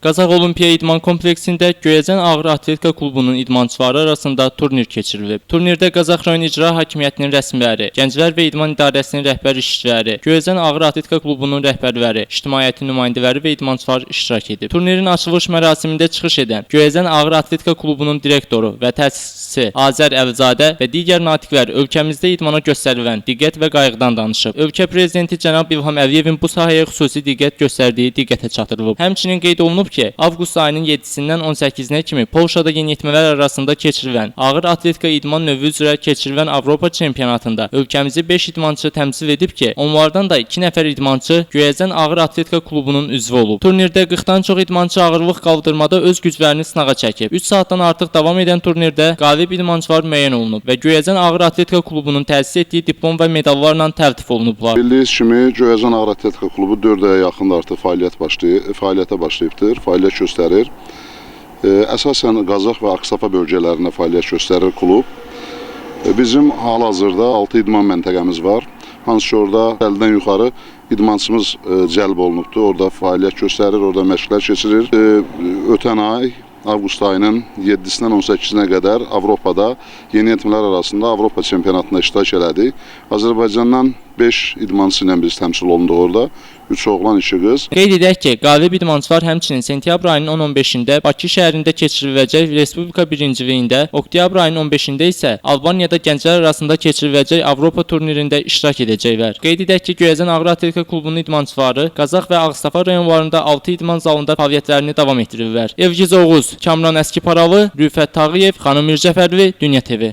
Qazax Olimpiya İdman kompleksində Göyəzən Ağır Atletika klubunun idmançıları arasında turnir keçirilib. Turnirdə Qazax rayon icra hakimiyyətinin rəsmiləri, Gənclər və İdman İdarəsinin rəhbər işçiləri, Göyəzən Ağır Atletika klubunun rəhbərləri, ictimaiyyətin nümayəndələri və idmançılar iştirak edib. Turnirin açılış mərasimində çıxış edən Göyəzən Ağır Atletika klubunun direktoru və təsisçisi Azər Əlizadə və digər natiqlər ölkəmizdə idmana göstərilən diqqət və qayğıdan danışıb. Ölkə prezidenti cənab İlham Əliyevin bu sahəyə xüsusi diqqət göstərdiyi diqqətə çatdırılıb. Həmçinin qeyd olunub ki, avqust ayının 7-dən 18-nə kimi Polşada yeniyetmələr arasında keçirilən ağır atletika idman növü üzrə keçirilən Avropa çempionatında ölkəmizi 5 idmançı təmsil edib ki, onlardan da 2 nəfər idmançı Göyəzən Ağır Atletika klubunun üzvü olub. Turnirdə 40-dan çox idmançı ağırlıq qaldırmada öz güclərini sınağa çəkib. 3 saatdan artıq davam edən turnirdə qalib idmançılar müəyyən olunub və Göyəzən Ağır Atletika klubunun təsis etdiyi diplom və medallarla təltif olunublar. Bildiyiniz kimi Göyəzən Ağır Atletika klubu 4 aya yaxındır artıq fəaliyyət başlayıb, fəaliyyətə başlayıbdır, fəaliyyət göstərir. E, Əsasən Qazax və Aksafa bölgələrində fəaliyyət göstərir klub. E, Bizim hal-hazırda 6 idman məntəqəmiz var. Hansı ki, orada 50-dən yuxarı idmançımız e, cəlb olunubdur. Orada fəaliyyət göstərir, orada məşqlər keçirir. Ötən ay avqust ayının 7-sindən 18-nə qədər Avropada yeniyetmələr arasında Avropa çempionatında iştirak elədik. Azərbaycandan 5 idmançı ilə biz təmsil olunduq orada. 3 oğlan, 2 qız. Qeyd edək ki, qalib idmançılar həmçinin sentyabr ayının 10-15-də Bakı şəhərində keçiriləcək Respublika birinciliyində, oktyabr ayının 15-də isə Albaniyada gənclər arasında keçiriləcək Avropa turnirində iştirak edəcəklər. Qeyd edək ki, Göyəzən Ağır Atletika klubunun idmançıları Qazax və Ağstafa rayonlarında 6 idman zalında fəaliyyətlərini davam etdirirlər. Evgiz Oğuz, Kamran Əskiparalı, Rüfət Tağıyev, Xanım Mircəfərli, Dünya TV.